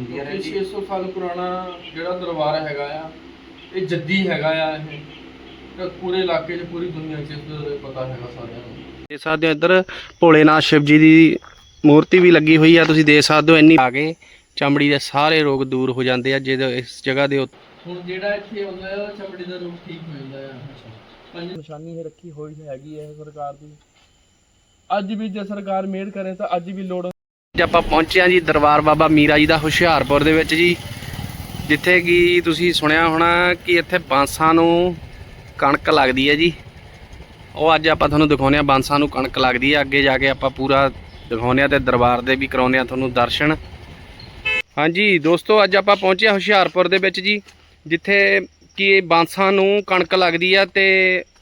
ਹੁੰਦੀਆਂ ਨੇ ਇਹ ਜੀ 600 ਸਾਲ ਪੁਰਾਣਾ ਜਿਹੜਾ ਦਰਬਾਰ ਹੈਗਾ ਆ ਇਹ ਜੱਦੀ ਹੈਗਾ ਆ ਇਹ। ਤੇ ਪੂਰੇ ਇਲਾਕੇ 'ਚ ਪੂਰੀ ਦੁਨੀਆ 'ਚ ਇਸ ਦਾ ਪਤਾ ਹੈਗਾ ਸਾਰਿਆਂ ਨੂੰ। ਦੇਖ ਸਕਦੇ ਹੋ ਇੱਧਰ ਭੋਲੇਨਾਥ ਸ਼ਿਵ ਜੀ ਦੀ ਮੂਰਤੀ ਵੀ ਲੱਗੀ ਹੋਈ ਆ ਤੁਸੀਂ ਦੇਖ ਸਕਦੇ ਹੋ ਇੰਨੀ ਆ ਕੇ ਚਮੜੀ ਦੇ ਸਾਰੇ ਰੋਗ ਦੂਰ ਹੋ ਜਾਂਦੇ ਆ ਜਦੋਂ ਇਸ ਜਗ੍ਹਾ ਦੇ ਉੱਤੇ। ਹੁਣ ਜਿਹੜਾ ਇੱਥੇ ਆਉਂਦਾ ਆ ਚਮੜੀ ਦਾ ਰੋਗ ਠੀਕ ਹੋ ਜਾਂਦਾ ਆ। ਪੰਜ ਨਿਸ਼ਾਨੀ ਇਹ ਰੱਖੀ ਹੋਈ ਹੈਗੀ ਹੈ ਸਰਕਾਰ ਦੀ। ਅੱਜ ਵੀ ਜੇ ਸਰਕਾਰ ਮਿਹਰ ਕਰੇ ਤਾਂ ਅੱਜ ਵੀ ਲੋੜ ਅੱਜ ਆਪਾਂ ਪਹੁੰਚੇ ਹਾਂ ਜੀ ਦਰਬਾਰ ਬਾਬਾ ਮੀਰਾ ਜੀ ਦਾ ਹੁਸ਼ਿਆਰਪੁਰ ਦੇ ਵਿੱਚ ਜੀ, ਜਿੱਥੇ ਕਿ ਤੁਸੀਂ ਸੁਣਿਆ ਹੋਣਾ ਕਿ ਇੱਥੇ ਬਾਂਸਾਂ ਨੂੰ ਕਣਕ ਲੱਗਦੀ ਹੈ ਜੀ। ਉਹ ਅੱਜ ਆਪਾਂ ਤੁਹਾਨੂੰ ਦਿਖਾਉਂਦੇ ਹਾਂ, ਬਾਂਸਾਂ ਨੂੰ ਕਣਕ ਲੱਗਦੀ ਹੈ। ਅੱਗੇ ਜਾ ਕੇ ਆਪਾਂ ਪੂਰਾ ਦਿਖਾਉਂਦੇ ਹਾਂ ਤੇ ਦਰਬਾਰ ਦੇ ਵੀ ਕਰਾਉਂਦੇ ਹਾਂ ਤੁਹਾਨੂੰ ਦਰਸ਼ਨ। ਹਾਂਜੀ, ਦੋਸਤੋ, ਅੱਜ ਆਪਾਂ ਪਹੁੰਚੇ ਹਾਂ ਹੁਸ਼ਿਆਰਪੁਰ ਦੇ ਵਿੱਚ ਜੀ, ਜਿੱਥੇ ਕਿ ਬਾਂਸਾਂ ਨੂੰ ਕਣਕ ਲੱਗਦੀ ਆ ਤੇ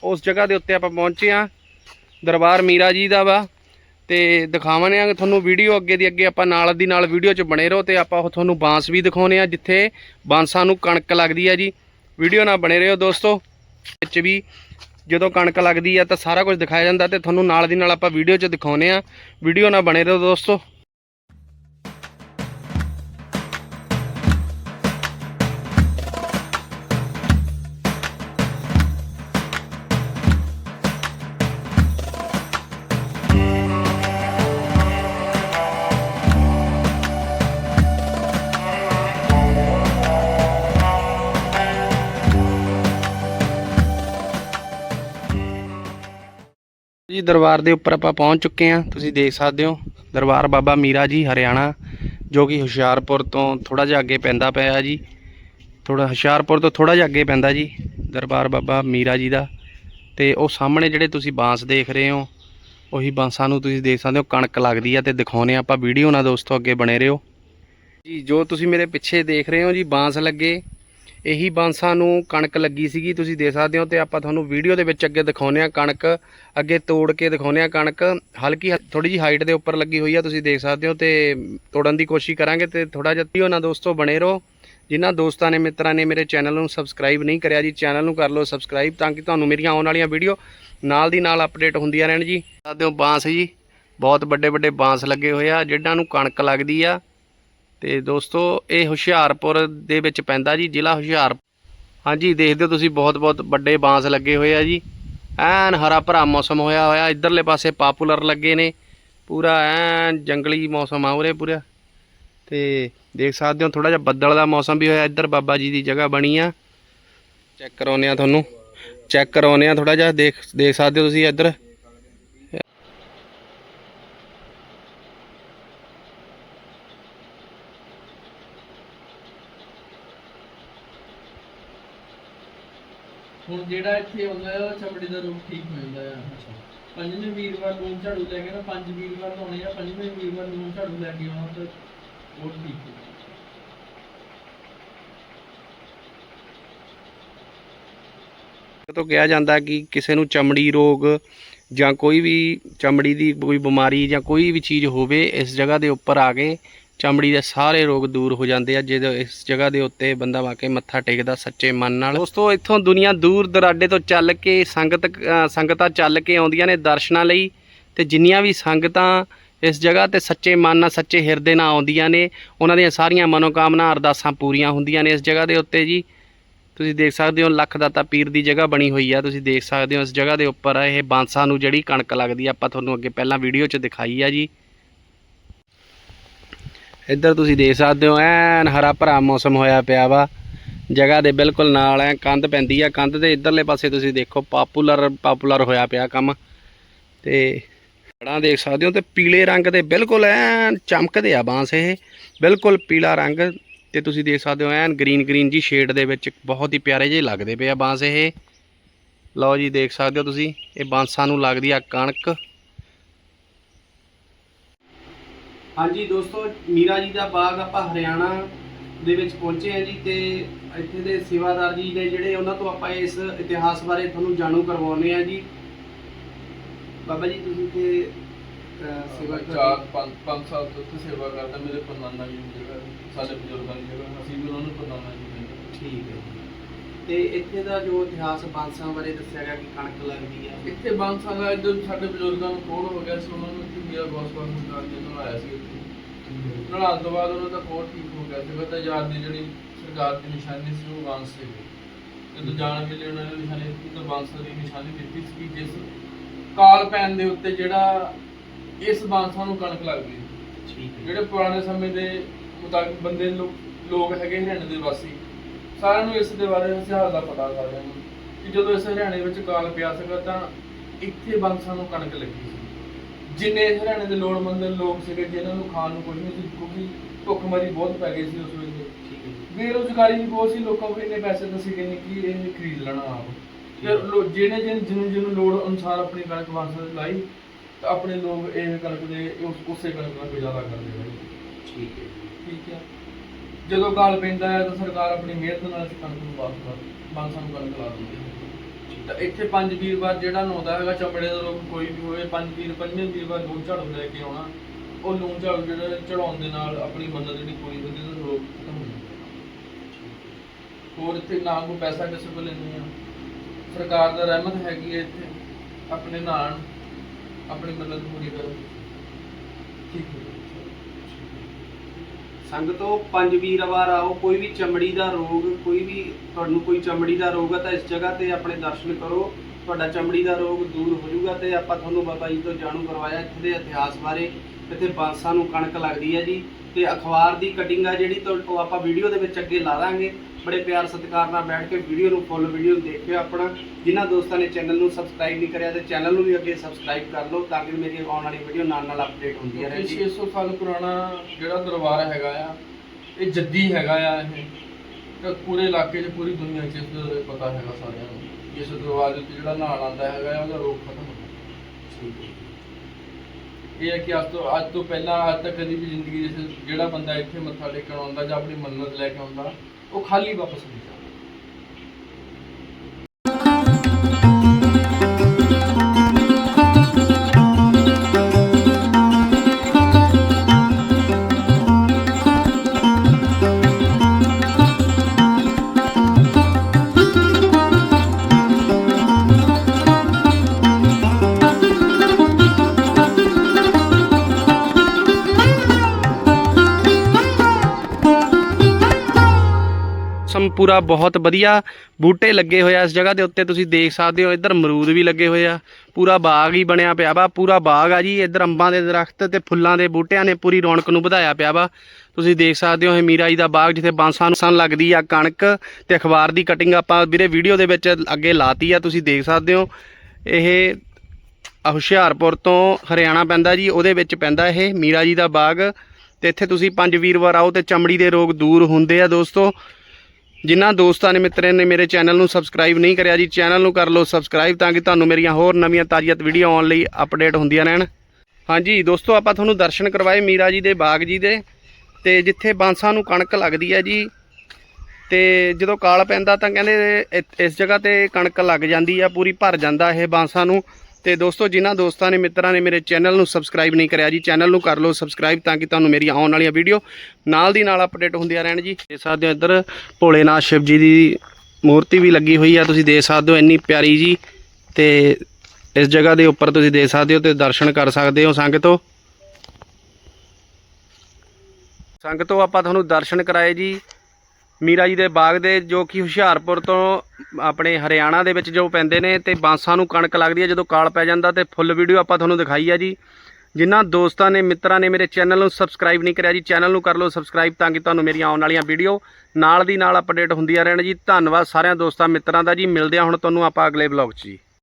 ਉਸ ਜਗ੍ਹਾ ਦੇ ਉੱਤੇ ਆਪਾਂ ਪਹੁੰਚੇ ਹਾਂ। ਦਰਬਾਰ ਮੀਰਾ ਜੀ ਦਾ ਵਾ। ਤੇ ਦਿਖਾਵਾਂਗੇ ਆ ਤੁਹਾਨੂੰ ਵੀਡੀਓ ਅੱਗੇ ਦੀ ਅੱਗੇ ਆਪਾਂ ਨਾਲ ਦੀ ਨਾਲ ਵੀਡੀਓ 'ਚ ਬਣੇ ਰਹੋ ਤੇ ਆਪਾਂ ਉਹ ਤੁਹਾਨੂੰ ਬਾਂਸ ਵੀ ਦਿਖਾਉਨੇ ਆ, ਜਿੱਥੇ ਬਾਂਸਾਂ ਨੂੰ ਕਣਕ ਲੱਗਦੀ ਆ ਜੀ। ਵੀਡੀਓ ਨਾਲ ਬਣੇ ਰਹੋ ਦੋਸਤੋ। ਵਿੱਚ ਵੀ ਜਦੋਂ ਕਣਕ ਲੱਗਦੀ ਆ ਤਾਂ ਸਾਰਾ ਕੁਝ ਦਿਖਾਇਆ ਜਾਂਦਾ ਤੇ ਤੁਹਾਨੂੰ ਨਾਲ ਦੀ ਨਾਲ ਆਪਾਂ ਵੀਡੀਓ 'ਚ ਦਿਖਾਉਨੇ ਆ। ਵੀਡੀਓ ਨਾਲ ਬਣੇ ਰਹੋ ਦੋਸਤੋ। ਜੀ, ਦਰਬਾਰ ਦੇ ਉੱਪਰ ਆਪਾਂ ਪਹੁੰਚ ਚੁੱਕੇ ਹਾਂ। ਤੁਸੀਂ ਦੇਖ ਸਕਦੇ ਹੋ, ਦਰਬਾਰ ਬਾਬਾ ਮੀਰਾ ਜੀ, ਹਰਿਆਣਾ, ਜੋ ਕਿ ਹੁਸ਼ਿਆਰਪੁਰ ਤੋਂ ਥੋੜਾ ਜਿਹਾ ਅੱਗੇ ਪੈਂਦਾ ਪਿਆ ਜੀ। ਥੋੜਾ ਹੁਸ਼ਿਆਰਪੁਰ ਤੋਂ ਥੋੜਾ ਜਿਹਾ ਅੱਗੇ ਪੈਂਦਾ ਜੀ, ਦਰਬਾਰ ਬਾਬਾ ਮੀਰਾ ਜੀ ਦਾ। ਤੇ ਉਹ ਸਾਹਮਣੇ ਜਿਹੜੇ ਤੁਸੀਂ ਬਾਂਸ ਦੇਖ ਰਹੇ ਹੋ, ਉਹੀ ਬਾਂਸਾਂ ਨੂੰ ਤੁਸੀਂ ਦੇਖ ਸਕਦੇ ਹੋ, ਕਣਕ ਲੱਗਦੀ ਆ ਤੇ ਦਿਖਾਉਨੇ ਆਪਾਂ ਵੀਡੀਓ ਨਾਲ ਦੋਸਤੋ ਅੱਗੇ ਬਣੇ ਰਹੋ। ਜੀ, ਜੋ ਤੁਸੀਂ ਮੇਰੇ ਪਿੱਛੇ ਦੇਖ ਰਹੇ ਹੋ ਜੀ, ਬਾਂਸ ਲੱਗੇ। ਇਹੀ ਬਾਂਸਾਂ ਨੂੰ ਕਣਕ ਲੱਗੀ ਸੀਗੀ, ਤੁਸੀਂ ਦੇਖ ਸਕਦੇ ਹੋ ਤੇ ਆਪਾਂ ਤੁਹਾਨੂੰ ਵੀਡੀਓ ਦੇ ਵਿੱਚ ਅੱਗੇ ਦਿਖਾਉਨੇ ਆ ਕਣਕ, ਅੱਗੇ ਤੋੜ ਕੇ ਦਿਖਾਉਨੇ ਆ ਕਣਕ, ਹਲਕੀ ਥੋੜੀ ਜੀ ਹਾਈਟ ਦੇ ਉੱਪਰ ਲੱਗੀ ਹੋਈ ਆ, ਤੁਸੀਂ ਦੇਖ ਸਕਦੇ ਹੋ ਤੇ ਤੋੜਨ ਦੀ ਕੋਸ਼ਿਸ਼ ਕਰਾਂਗੇ ਤੇ ਥੋੜਾ ਜਿਹਾ ਵੀਡੀਓ ਨਾਲ ਦੋਸਤੋ ਬਣੇ ਰਹੋ। ਜਿਨ੍ਹਾਂ ਦੋਸਤਾਂ ਨੇ, ਮਿੱਤਰਾਂ ਨੇ ਮੇਰੇ ਚੈਨਲ ਨੂੰ ਸਬਸਕ੍ਰਾਈਬ ਨਹੀਂ ਕਰਿਆ ਜੀ, ਚੈਨਲ ਨੂੰ ਕਰ ਲਓ ਸਬਸਕ੍ਰਾਈਬ ਤਾਂ ਕਿ ਤੁਹਾਨੂੰ ਮੇਰੀਆਂ ਆਉਣ ਵਾਲੀਆਂ ਵੀਡੀਓ ਨਾਲ ਦੀ ਨਾਲ ਅਪਡੇਟ ਹੁੰਦੀਆਂ ਰਹਿਣ ਜੀ। ਸਕਦੇ ਹੋ ਬਾਂਸ ਜੀ, ਬਹੁਤ ਵੱਡੇ ਵੱਡੇ ਬਾਂਸ ਲੱਗੇ ਹੋਏ ਆ, ਜਿਨ੍ਹਾਂ ਨੂੰ ਕਣਕ ਲੱਗਦੀ ਆ। ਤੇ ਦੋਸਤੋ, ਇਹ ਹੁਸ਼ਿਆਰਪੁਰ ਦੇ ਵਿੱਚ ਪੈਂਦਾ ਜੀ, ਜ਼ਿਲ੍ਹਾ ਹੁਸ਼ਿਆਰ ਹਾਂਜੀ, ਦੇਖਦੇ ਹੋ ਤੁਸੀਂ, ਬਹੁਤ ਬਹੁਤ ਵੱਡੇ ਬਾਂਸ ਲੱਗੇ ਹੋਏ ਆ ਜੀ। ਐਨ ਹਰਾ ਭਰਾ ਮੌਸਮ ਹੋਇਆ ਹੋਇਆ, ਇਧਰਲੇ ਪਾਸੇ ਪਾਪੂਲਰ ਲੱਗੇ ਨੇ। ਪੂਰਾ ਐਨ ਜੰਗਲੀ ਮੌਸਮ ਆ ਉਰੇ ਪੂਰਾ। ਤੇ ਦੇਖ ਸਕਦੇ ਹੋ ਥੋੜਾ ਜਿਹਾ ਬੱਦਲ ਦਾ ਮੌਸਮ ਵੀ ਹੋਇਆ, ਇੱਧਰ ਬਾਬਾ ਜੀ ਦੀ ਜਗ੍ਹਾ ਬਣੀ ਆ। ਚੈੱਕ ਕਰਾਉਨੇ ਆ ਤੁਹਾਨੂੰ। ਚੈੱਕ ਕਰਾਉਨੇ ਆ ਥੋੜਾ ਜਿਹਾ, ਦੇਖ ਦੇਖ ਸਕਦੇ ਹੋ ਤੁਸੀਂ ਇੱਧਰ। ਜਿਹੜਾ ਇੱਥੇ ਆਉਂਦਾ ਆ ਚਮੜੀ ਦਾ ਰੋਗ ਠੀਕ ਹੋ ਜਾਂਦਾ ਆ ਪੰਜਵੇਂ ਵੀਰਵਾਰ ਨੂੰ ਝਾੜੂ ਲੈ ਕੇ ਨਾ ਪੰਜ ਵੀਰਵਾਰ ਲਾਉਣੇ ਆ ਪੰਜਵੇਂ ਵੀਰਵਾਰ ਨੂੰ ਝਾੜੂ ਲੈ ਕੇ ਆਉਣਾ ਤਾਂ ਉਹ ਠੀਕ ਹੋ ਜਾਂਦਾ। ਤੋਂ ਕਿਹਾ ਜਾਂਦਾ ਕਿ ਕਿਸੇ ਨੂੰ ਚਮੜੀ ਰੋਗ ਜਾਂ ਕੋਈ ਵੀ ਚਮੜੀ ਦੀ ਕੋਈ ਬਿਮਾਰੀ ਜਾਂ ਕੋਈ ਵੀ ਚੀਜ਼ ਹੋਵੇ ਇਸ ਜਗ੍ਹਾ ਦੇ ਉੱਪਰ ਆ ਕੇ ਚਮੜੀ ਦੇ ਸਾਰੇ ਰੋਗ ਦੂਰ ਹੋ ਜਾਂਦੇ ਆ ਜਦੋਂ ਇਸ ਜਗ੍ਹਾ ਦੇ ਉੱਤੇ ਬੰਦਾ ਵਾ ਕੇ ਮੱਥਾ ਟੇਕਦਾ ਸੱਚੇ ਮਨ ਨਾਲ। ਦੋਸਤੋ, ਇੱਥੋਂ ਦੁਨੀਆ ਦੂਰ ਦਰਾਡੇ ਤੋਂ ਚੱਲ ਕੇ ਸੰਗਤ ਸੰਗਤਾਂ ਚੱਲ ਕੇ ਆਉਂਦੀਆਂ ਨੇ ਦਰਸ਼ਨਾਂ ਲਈ, ਤੇ ਜਿੰਨੀਆਂ ਵੀ ਸੰਗਤਾਂ ਇਸ ਜਗ੍ਹਾ ਤੇ ਸੱਚੇ ਮਨ ਨਾਲ, ਸੱਚੇ ਹਿਰਦੇ ਨਾਲ ਆਉਂਦੀਆਂ ਨੇ, ਉਹਨਾਂ ਦੀਆਂ ਸਾਰੀਆਂ ਮਨੋਕਾਮਨਾ ਅਰਦਾਸਾਂ ਪੂਰੀਆਂ ਹੁੰਦੀਆਂ ਨੇ ਇਸ ਜਗ੍ਹਾ ਦੇ ਉੱਤੇ ਜੀ। ਤੁਸੀਂ ਦੇਖ ਸਕਦੇ ਹੋ, ਲੱਖ ਦਾਤਾ ਪੀਰ ਦੀ ਜਗ੍ਹਾ ਬਣੀ ਹੋਈ ਆ, ਤੁਸੀਂ ਦੇਖ ਸਕਦੇ ਹੋ ਇਸ ਜਗ੍ਹਾ ਦੇ ਉੱਪਰ ਇਹ ਬਾਂਸਾਂ ਨੂੰ ਜਿਹੜੀ ਕਣਕ ਲੱਗਦੀ ਆ, ਆਪਾਂ ਤੁਹਾਨੂੰ ਅੱਗੇ ਪਹਿਲਾਂ ਵੀਡੀਓ 'ਚ ਦਿਖਾਈ ਆ ਜੀ। ਇੱਧਰ ਤੁਸੀਂ ਦੇਖ ਸਕਦੇ ਹੋ, ਐਨ ਹਰਾ ਭਰਾ ਮੌਸਮ ਹੋਇਆ ਪਿਆ ਵਾ। ਜਗ੍ਹਾ ਦੇ ਬਿਲਕੁਲ ਨਾਲ ਐ ਕੰਧ ਪੈਂਦੀ ਆ, ਕੰਧ ਦੇ ਇੱਧਰਲੇ ਪਾਸੇ ਤੁਸੀਂ ਦੇਖੋ ਪਾਪੂਲਰ ਪਾਪੂਲਰ ਹੋਇਆ ਪਿਆ ਕੰਮ। ਤੇ ਜੜਾਂ ਦੇਖ ਸਕਦੇ ਹੋ ਤੇ ਪੀਲੇ ਰੰਗ ਦੇ ਬਿਲਕੁਲ ਐਨ ਚਮਕਦੇ ਆ ਬਾਂਸ ਇਹ, ਬਿਲਕੁਲ ਪੀਲਾ ਰੰਗ। ਤੇ ਤੁਸੀਂ ਦੇਖ ਸਕਦੇ ਹੋ, ਐਨ ਗ੍ਰੀਨ ਗ੍ਰੀਨ ਜੀ ਸ਼ੇਡ ਦੇ ਵਿੱਚ ਬਹੁਤ ਹੀ ਪਿਆਰੇ ਜਿਹੇ ਲੱਗਦੇ ਪਏ ਆ ਬਾਂਸ ਇਹ। ਲਓ ਜੀ, ਦੇਖ ਸਕਦੇ ਹੋ ਤੁਸੀਂ, ਇਹ ਬਾਂਸਾਂ ਨੂੰ ਲੱਗਦੀ ਆ ਕਣਕ। ਹਾਂਜੀ ਦੋਸਤੋ ਮੀਰਾ ਜੀ ਦਾ ਬਾਗ ਆਪਾਂ ਹਰਿਆਣਾ ਦੇ ਵਿੱਚ ਪਹੁੰਚੇ ਆ ਜੀ ਤੇ ਇੱਥੇ ਦੇ ਸੇਵਾਦਾਰ ਜੀ ਨੇ ਜਿਹੜੇ ਉਹਨਾਂ ਤੋਂ ਆਪਾਂ ਇਸ ਇਤਿਹਾਸ ਬਾਰੇ ਤੁਹਾਨੂੰ ਜਾਣੂ ਕਰਵਾਉਨੇ ਆ ਜੀ। ਬਾਬਾ ਜੀ ਤੁਸੀਂ ਤੇ ਸੇਵਾ ਚਾਰ ਪੰਜ ਪੰਜ ਸਾਲ ਤੋਂ ਉੱਥੇ ਸੇਵਾ ਕਰਦਾ ਮੇਰੇ ਪਰਨਾਨਾ ਜੀ ਦੀ ਜਗ੍ਹਾ ਸਾਡੇ ਬਜ਼ੁਰਗਾਂ ਦੀ ਜਗ੍ਹਾ ਅਸੀਂ ਵੀ ਉਹਨਾਂ ਨੂੰ ਪਰਨਾਨਾ ਜੀ ਕਹਿੰਦੇ ਠੀਕ ਹੈ ਜੀ। ਤੇ ਇੱਥੇ ਦਾ ਜੋ ਇਤਿਹਾਸ ਬਾਂਸਾਂ ਬਾਰੇ ਦੱਸਿਆ ਗਿਆ ਕਿ ਕਣਕ ਲੱਗਦੀ ਆ। ਇੱਥੇ ਬਾਂਸਾ ਦਾ ਇੱਧਰ ਸਾਡੇ ਬਜ਼ੁਰਗਾਂ ਨੂੰ ਕੋਲ ਹੋ ਗਿਆ ਸੀ ਉਹਨਾਂ ਨੂੰ ਬਹੁਤ ਬਹੁਤ ਸਰਕਾਰ ਜਦੋਂ ਆਇਆ ਸੀ ਇੱਥੇ ਨਲਾਉਣ ਤੋਂ ਬਾਅਦ ਉਹਨਾਂ ਦਾ ਕੋਰ ਠੀਕ ਹੋ ਗਿਆ ਸੀਗਾ ਤਾਂ ਯਾਰ ਦੀ ਜਿਹੜੀ ਸਰਕਾਰ ਦੀ ਨਿਸ਼ਾਨੀ ਸੀ ਉਹ ਵਾਂਸ ਸੀ। ਜਦੋਂ ਜਾਣ ਵੇਲੇ ਉਹਨਾਂ ਨੇ ਨਿਸ਼ਾਨੀ ਤਾਂ ਵਾਂਸ ਦੀ ਨਿਸ਼ਾਨੀ ਦਿੱਤੀ ਸੀ ਜਿਸ ਕਾਲ ਪੈਨ ਦੇ ਉੱਤੇ ਜਿਹੜਾ ਇਸ ਬਾਂਸਾਂ ਨੂੰ ਕਣਕ ਲੱਗਦੀ ਠੀਕ ਜਿਹੜੇ ਪੁਰਾਣੇ ਸਮੇਂ ਦੇ ਮੁਤਾਬਿਕ ਬੰਦੇ ਲੋਕ ਹੈਗੇ ਹਰਿਆਣੇ ਦੇ ਵਾਸੀ ਸਾਰਿਆਂ ਨੂੰ ਇਸ ਦੇ ਬਾਰੇ ਇਤਿਹਾਸ ਦਾ ਪਤਾ ਸਾਰਿਆਂ ਨੂੰ ਕਿ ਜਦੋਂ ਇਸ ਹਰਿਆਣੇ ਵਿੱਚ ਕਾਲ ਪਿਆ ਸੀਗਾ ਤਾਂ ਇੱਥੇ ਬਾਂਸਾਂ ਨੂੰ ਕਣਕ ਲੱਗੀ ਸੀ। ਜਿੰਨੇ ਹਰਿਆਣੇ ਦੇ ਲੋੜਵੰਦ ਲੋਕ ਸੀਗੇ ਜਿਨ੍ਹਾਂ ਨੂੰ ਖਾਣ ਨੂੰ ਕੁਝ ਨਹੀਂ ਸੀ ਕਿਉਂਕਿ ਭੁੱਖਮਰੀ ਬਹੁਤ ਪੈ ਗਈ ਸੀ ਉਸ ਵੇਲੇ। ਠੀਕ ਹੈ ਬੇਰੁਜ਼ਗਾਰੀ ਵੀ ਬਹੁਤ ਸੀ ਲੋਕਾਂ ਕੋਲ ਇੰਨੇ ਪੈਸੇ ਤਾਂ ਸੀਗੇ ਨਹੀਂ ਕਿ ਇਹ ਖਰੀਦ ਲੈਣਾ ਆਪ। ਫਿਰ ਲੋ- ਜਿਹਨੇ ਜਿਹਨ ਜਿਹਨੂੰ ਜਿਹਨੂੰ ਲੋੜ ਅਨੁਸਾਰ ਆਪਣੀ ਕਣਕ ਵਾਸਤੇ ਲਾਈ ਤਾਂ ਆਪਣੇ ਲੋਕ ਇਹ ਕਣਕ ਦੇ ਉਸ ਉਸੇ ਕਣਕ ਨਾਲ ਗੁਜ਼ਾਰਾ ਕਰਦੇ ਰਹੇ। ਠੀਕ ਹੈ ਠੀਕ ਹੈ। ਜਦੋਂ ਕਾਲ ਪੈਂਦਾ ਹੈ ਤਾਂ ਸਰਕਾਰ ਆਪਣੀ ਮਿਹਨਤ ਨਾਲ ਇਸ ਕਣਕ ਨੂੰ ਵਾਪਸ ਕਰ ਬਾਂਸਾਂ ਨੂੰ ਕਣਕ ਲਾ ਦਿੰਦੀ ਹੈ। ਤਾਂ ਇੱਥੇ ਪੰਜ ਵੀਰਵਾਰ ਜਿਹੜਾ ਨਹਾਉਂਦਾ ਹੈਗਾ, ਚਮੜੇ ਦਾ ਰੋਗ ਕੋਈ ਵੀ ਹੋਵੇ, ਪੰਜ ਵੀਰ, ਪੰਜਵੇਂ ਵੀਰਵਾਰ ਲੂਣ ਝਾੜੂ ਲੈ ਕੇ ਆਉਣਾ। ਉਹ ਲੂਣ ਝਾੜੂ ਜਿਹੜਾ ਚੜਾਉਣ ਦੇ ਨਾਲ ਆਪਣੀ ਮੰਨਤ ਜਿਹੜੀ ਪੂਰੀ ਹੁੰਦੀ ਹੈ ਰੋਗ ਖਤਮ ਹੋ ਜਾਂਦਾ ਹੋਰ ਇੱਥੇ ਨਾ ਕੋਈ ਪੈਸਾ ਕਿਸੇ ਕੋਲ ਨਹੀਂ ਆ। ਸਰਕਾਰ ਦਾ ਰਹਿਮਤ ਹੈਗੀ ਹੈ ਇੱਥੇ। ਆਪਣੇ ਨਾਲ ਆਪਣੀ ਮੰਨਤ ਪੂਰੀ ਕਰੋ ਠੀਕ ਹੈ। ਸੰਗਤੋ ਪੰਜ ਵੀਰਵਾਰ ਆਓ, ਕੋਈ ਵੀ ਚਮੜੀ ਦਾ ਰੋਗ, ਕੋਈ ਵੀ ਤੁਹਾਨੂੰ ਕੋਈ ਚਮੜੀ ਦਾ ਰੋਗ ਹੈ ਤਾਂ ਇਸ ਜਗ੍ਹਾ ਤੇ ਆਪਣੇ ਦਰਸ਼ਨ ਕਰੋ। ਤੁਹਾਡਾ ਚਮੜੀ ਦਾ ਰੋਗ ਦੂਰ ਹੋ ਜਾਊਗਾ ਤੇ ਆਪਾਂ ਤੁਹਾਨੂੰ ਬਾਬਾ ਜੀ ਤੋਂ ਜਾਣੂ ਕਰਵਾਇਆ ਇੱਥੇ ਦੇ ਇਤਿਹਾਸ ਬਾਰੇ। ਇੱਥੇ ਬਾਂਸਾਂ ਨੂੰ ਕਣਕ ਲੱਗਦੀ ਹੈ ਜੀ ਤੇ ਅਖਬਾਰ ਦੀ ਕਟਿੰਗ ਆ ਜਿਹੜੀ ਤੋਂ ਉਹ ਆਪਾਂ ਵੀਡੀਓ ਦੇ ਵਿੱਚ ਅੱਗੇ ਲਾ ਦਾਂਗੇ। ਬੜੇ ਪਿਆਰ ਸਤਿਕਾਰ ਨਾਲ ਬੈਠ ਕੇ ਵੀਡੀਓ ਨੂੰ ਫੁੱਲ ਵੀਡੀਓ ਦੇਖਿਓ ਆਪਣਾ। ਜਿਨ੍ਹਾਂ ਦੋਸਤਾਂ ਨੇ ਚੈਨਲ ਨੂੰ ਸਬਸਕ੍ਰਾਈਬ ਨਹੀਂ ਕਰਿਆ ਤੇ ਚੈਨਲ ਨੂੰ ਵੀ ਅੱਗੇ ਸਬਸਕ੍ਰਾਈਬ ਕਰ ਲਓ ਤਾਂ ਕਿ ਮੇਰੀ ਆਉਣ ਵਾਲੀ ਵੀਡੀਓ ਨਾਲ ਨਾਲ ਅਪਡੇਟ ਹੁੰਦੀਆਂ ਰਹਿਣ ਇਹ ਜੀ 600 ਸਾਲ ਪੁਰਾਣਾ ਜਿਹੜਾ ਦਰਬਾਰ ਹੈਗਾ ਆ ਇਹ ਜੱਦੀ ਹੈਗਾ ਆ ਇਹ। ਤੇ ਪੂਰੇ ਇਲਾਕੇ 'ਚ ਪੂਰੀ ਦੁਨੀਆ 'ਚ ਇਸ ਪਤਾ ਹੈਗਾ ਸਾਰਿਆਂ ਨੂੰ। ਇਸ ਦਰਬਾਰ ਦੇ ਉੱਤੇ ਜਿਹੜਾ ਨਹਾਣ ਆਉਂਦਾ ਹੈਗਾ ਉਹਦਾ ਰੋਗ ਖਤਮ ਹੋ ਜਾਂਦਾ ਇਹ ਹੈ ਕਿ ਅੱਜ ਤੋਂ ਅੱਜ ਤੋਂ ਪਹਿਲਾਂ ਅੱਜ ਤੱਕ ਕਦੀ ਵੀ ਜ਼ਿੰਦਗੀ ਦੇ ਜਿਹੜਾ ਬੰਦਾ ਇੱਥੇ ਮੱਥਾ ਟੇਕਣ ਆਉਂਦਾ ਜਾਂ ਆਪਣੀ ਮੰਨਤ ਲੈ ਕੇ ਆਉਂਦਾ ਉਹ ਖਾਲੀ ਵਾਪਸ ਨਹੀਂ ਜਾਂਦਾ ਪੂਰਾ ਬਹੁਤ ਵਧੀਆ ਬੂਟੇ ਲੱਗੇ ਹੋਏ ਆ ਇਸ ਜਗ੍ਹਾ ਦੇ ਉੱਤੇ, ਤੁਸੀਂ ਦੇਖ ਸਕਦੇ ਹੋ, ਇੱਧਰ ਅਮਰੂਦ ਵੀ ਲੱਗੇ ਹੋਏ ਆ, ਪੂਰਾ ਬਾਗ ਹੀ ਬਣਿਆ ਪਿਆ ਵਾ, ਪੂਰਾ ਬਾਗ ਆ ਜੀ, ਇੱਧਰ ਅੰਬਾਂ ਦੇ ਦਰਖਤ ਤੇ ਫੁੱਲਾਂ ਦੇ ਬੂਟਿਆਂ ਨੇ ਪੂਰੀ ਰੌਣਕ ਨੂੰ ਵਧਾਇਆ ਪਿਆ ਵਾ। ਤੁਸੀਂ ਦੇਖ ਸਕਦੇ ਹੋ ਇਹ ਮੀਰਾ ਜੀ ਦਾ ਬਾਗ, ਜਿੱਥੇ ਬਾਂਸਾਂ ਨੂੰ ਸਨ ਲੱਗਦੀ ਆ ਕਣਕ ਤੇ ਅਖਬਾਰ ਦੀ ਕਟਿੰਗ ਆਪਾਂ ਵੀਰੇ ਵੀਡੀਓ ਦੇ ਵਿੱਚ ਅੱਗੇ ਲਾਤੀ ਆ, ਤੁਸੀਂ ਦੇਖ ਸਕਦੇ ਹੋ, ਇਹ ਹੁਸ਼ਿਆਰਪੁਰ ਤੋਂ ਹਰਿਆਣਾ ਪੈਂਦਾ ਜੀ, ਉਹਦੇ ਵਿੱਚ ਪੈਂਦਾ ਇਹ ਮੀਰਾ ਜੀ ਦਾ ਬਾਗ ਤੇ ਇੱਥੇ ਤੁਸੀਂ ਪੰਜ ਵੀਰਵਾਰ ਆਓ ਤੇ ਚਮੜੀ ਦੇ ਰੋਗ ਦੂਰ ਹੁੰਦੇ ਆ ਦੋਸਤੋ। ਜਿਨ੍ਹਾਂ ਦੋਸਤਾਂ ਨੇ ਮਿੱਤਰਾਂ ਨੇ ਮੇਰੇ ਚੈਨਲ ਨੂੰ ਸਬਸਕ੍ਰਾਈਬ ਨਹੀਂ ਕਰਿਆ ਜੀ, ਚੈਨਲ ਨੂੰ ਕਰ ਲਓ ਸਬਸਕ੍ਰਾਈਬ ਤਾਂ ਕਿ ਤੁਹਾਨੂੰ ਮੇਰੀਆਂ ਹੋਰ ਨਵੀਆਂ ਤਾਜ਼ੀਆਂ ਵੀਡੀਓ ਆਉਣ ਲਈ ਅਪਡੇਟ ਹੁੰਦੀਆਂ ਰਹਿਣ। ਹਾਂਜੀ, ਦੋਸਤੋ, ਆਪਾਂ ਤੁਹਾਨੂੰ ਦਰਸ਼ਨ ਕਰਵਾਏ ਮੀਰਾ ਜੀ ਦੇ, ਬਾਗ ਜੀ ਦੇ। ਤੇ ਜਿੱਥੇ ਬਾਂਸਾਂ ਨੂੰ ਕਣਕ ਲੱਗਦੀ ਹੈ ਜੀ, ਤੇ ਜਦੋਂ ਕਾਲ ਪੈਂਦਾ ਤਾਂ ਕਹਿੰਦੇ ਇ- ਇਸ ਜਗ੍ਹਾ ਤੇ ਕਣਕ ਲੱਗ ਜਾਂਦੀ ਆ, ਪੂਰੀ ਭਰ ਜਾਂਦਾ ਇਹ ਬਾਂਸਾਂ ਨੂੰ। ਤੇ ਦੋਸਤੋ, ਜਿਨ੍ਹਾਂ ਦੋਸਤਾਂ ਨੇ, ਮਿੱਤਰਾਂ ਨੇ ਮੇਰੇ ਚੈਨਲ ਨੂੰ ਸਬਸਕ੍ਰਾਈਬ ਨਹੀਂ ਕਰਿਆ ਜੀ, ਚੈਨਲ ਨੂੰ ਕਰ ਲਓ ਸਬਸਕ੍ਰਾਈਬ ਤਾਂ ਕਿ ਤੁਹਾਨੂੰ ਮੇਰੀਆਂ ਆਉਣ ਵਾਲੀਆਂ ਵੀਡੀਓ ਨਾਲ ਦੀ ਨਾਲ ਅਪਡੇਟ ਹੁੰਦੀਆਂ ਰਹਿਣ ਜੀ। ਦੇਖ ਸਕਦੇ ਹੋ ਇੱਧਰ ਭੋਲੇਨਾਥ ਸ਼ਿਵ ਜੀ ਦੀ ਮੂਰਤੀ ਵੀ ਲੱਗੀ ਹੋਈ ਆ, ਤੁਸੀਂ ਦੇਖ ਸਕਦੇ ਹੋ ਇੰਨੀ ਪਿਆਰੀ ਜੀ। ਤੇ ਇਸ ਜਗ੍ਹਾ ਦੇ ਉੱਪਰ ਤੁਸੀਂ ਦੇਖ ਸਕਦੇ ਹੋ ਤੇ ਦਰਸ਼ਨ ਕਰ ਸਕਦੇ ਹੋ ਸੰਗਤੋ। ਸੰਗਤੋ, ਆਪਾਂ ਤੁਹਾਨੂੰ ਦਰਸ਼ਨ ਕਰਾਏ ਜੀ। ਮੀਰਾ ਜੀ ਦੇ ਬਾਗ ਦੇ ਜੋ ਕਿ ਹੁਸ਼ਿਆਰਪੁਰ ਤੋਂ ਆਪਣੇ ਹਰਿਆਣਾ ਦੇ ਵਿੱਚ ਜੋ ਪੈਂਦੇ ਨੇ ਤੇ ਬਾਂਸਾਂ ਨੂੰ ਕਣਕ ਲੱਗਦੀ ਹੈ, ਜਦੋਂ ਕਾਲ ਪੈ ਜਾਂਦਾ ਤੇ ਫੁੱਲ ਵੀਡੀਓ ਆਪਾਂ ਤੁਹਾਨੂੰ ਦਿਖਾਈ ਹੈ ਜੀ। ਜਿਨ੍ਹਾਂ ਦੋਸਤਾਂ ਨੇ, ਮਿੱਤਰਾਂ ਨੇ ਮੇਰੇ ਚੈਨਲ ਨੂੰ ਸਬਸਕ੍ਰਾਈਬ ਨਹੀਂ ਕਰਿਆ ਜੀ, ਚੈਨਲ ਨੂੰ ਕਰ ਲਓ ਸਬਸਕ੍ਰਾਈਬ ਤਾਂ ਕਿ ਤੁਹਾਨੂੰ ਮੇਰੀਆਂ ਆਉਣ ਵਾਲੀਆਂ ਵੀਡੀਓ ਨਾਲ ਦੀ ਨਾਲ ਅਪਡੇਟ ਹੁੰਦੀਆਂ ਰਹਿਣ ਜੀ। ਧੰਨਵਾਦ ਸਾਰਿਆਂ ਦੋਸਤਾਂ, ਮਿੱਤਰਾਂ ਦਾ ਜੀ। ਮਿਲਦੇ ਹਾਂ ਹੁਣ ਤੁਹਾਨੂੰ ਆਪਾਂ ਅਗਲੇ ਵਲੌਗ 'ਚ ਜੀ।